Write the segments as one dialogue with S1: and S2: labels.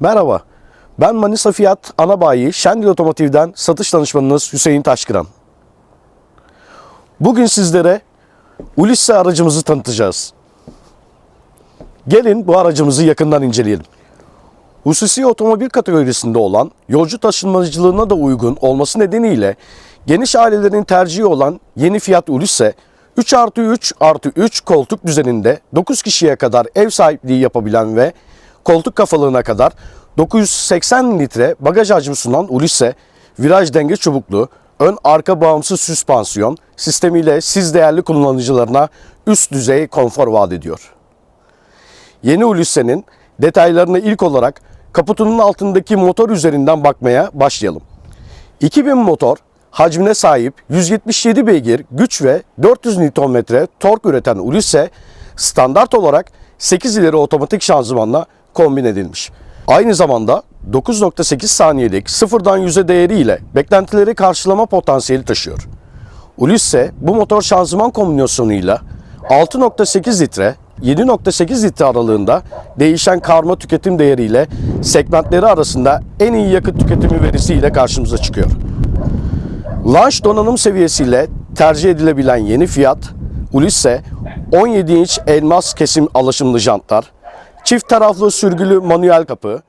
S1: Merhaba, ben Manisa Fiyat Anabayi Şendil Otomotiv'den satış danışmanınız Hüseyin Taşkıran. Bugün sizlere Ulisse aracımızı tanıtacağız. Gelin bu aracımızı yakından inceleyelim. Hususi otomobil kategorisinde olan yolcu taşınmacılığına da uygun olması nedeniyle geniş ailelerin tercihi olan yeni Fiat Ulisse 3 artı 3 artı 3 koltuk düzeninde 9 kişiye kadar ev sahipliği yapabilen ve koltuk kafalığına kadar 980 litre bagaj hacmi sunan Ulisse viraj denge çubuklu, ön arka bağımsız süspansiyon sistemiyle siz değerli kullanıcılarına üst düzey konfor vaat ediyor. Yeni Ulisse'nin detaylarına ilk olarak kaputunun altındaki motor üzerinden bakmaya başlayalım. 2000 motor hacmine sahip 177 beygir güç ve 400 Nm tork üreten Ulisse standart olarak 8 ileri otomatik şanzımanla kombin edilmiş. Aynı zamanda 9.8 saniyelik sıfırdan 100'e değeriyle beklentileri karşılama potansiyeli taşıyor. Ulisse bu motor şanzıman kombinasyonuyla 6.8 litre 7.8 litre aralığında değişen karma tüketim değeriyle segmentleri arasında en iyi yakıt tüketimi verisiyle karşımıza çıkıyor. Launch donanım seviyesiyle tercih edilebilen yeni Fiat Ulisse 17 inç elmas kesim alaşımlı jantlar, çift taraflı sürgülü manuel kapı,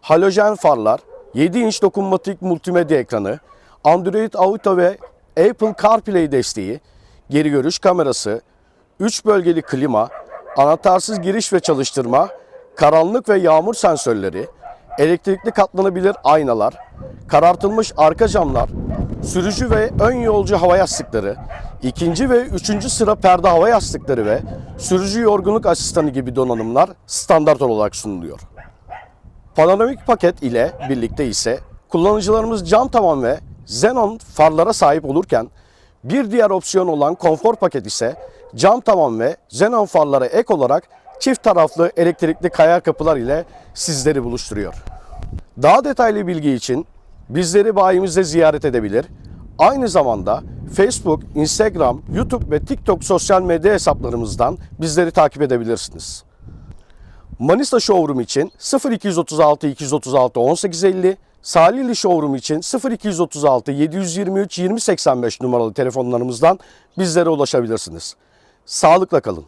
S1: halojen farlar, 7 inç dokunmatik multimedya ekranı, Android Auto ve Apple CarPlay desteği, geri görüş kamerası, 3 bölgeli klima, anahtarsız giriş ve çalıştırma, karanlık ve yağmur sensörleri, elektrikli katlanabilir aynalar, karartılmış arka camlar, sürücü ve ön yolcu hava yastıkları, ikinci ve üçüncü sıra perde hava yastıkları ve sürücü yorgunluk asistanı gibi donanımlar standart olarak sunuluyor. Panoramik paket ile birlikte ise kullanıcılarımız cam tavan ve xenon farlara sahip olurken bir diğer opsiyon olan konfor paket ise cam tavan ve xenon farlara ek olarak çift taraflı elektrikli kayar kapılar ile sizleri buluşturuyor. Daha detaylı bilgi için bizleri bayimizde ziyaret edebilir. Aynı zamanda Facebook, Instagram, YouTube ve TikTok sosyal medya hesaplarımızdan bizleri takip edebilirsiniz. Manisa Showroom için 0236 236 1850, Salihli Showroom için 0236 723 2085 numaralı telefonlarımızdan bizlere ulaşabilirsiniz. Sağlıkla kalın.